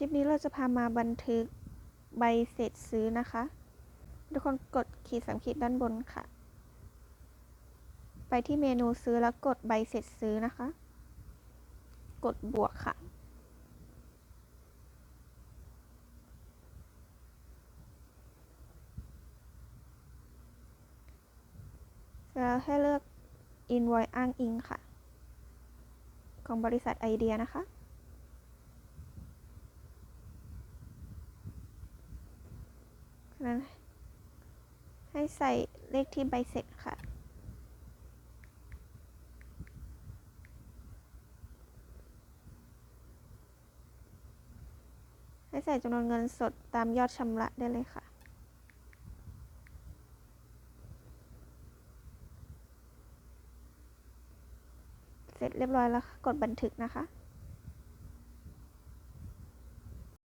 คลิปนี้เราจะพามาบันทึกใบเสร็จซื้อนะคะ ทุกคนกดขีดสามขีดด้านบนค่ะ ไปที่เมนูซื้อแล้วกดใบเสร็จซื้อนะคะ กดบวกค่ะ แล้วให้เลือก invoice อ้างอิงค่ะ ของบริษัทไอเดียนะคะ นั้น ให้ใส่เลขที่ใบเสร็จค่ะ ให้ใส่จำนวนเงินสดตามยอดชำระได้เลยค่ะเสร็จเรียบร้อยแล้วกดบันทึกนะคะ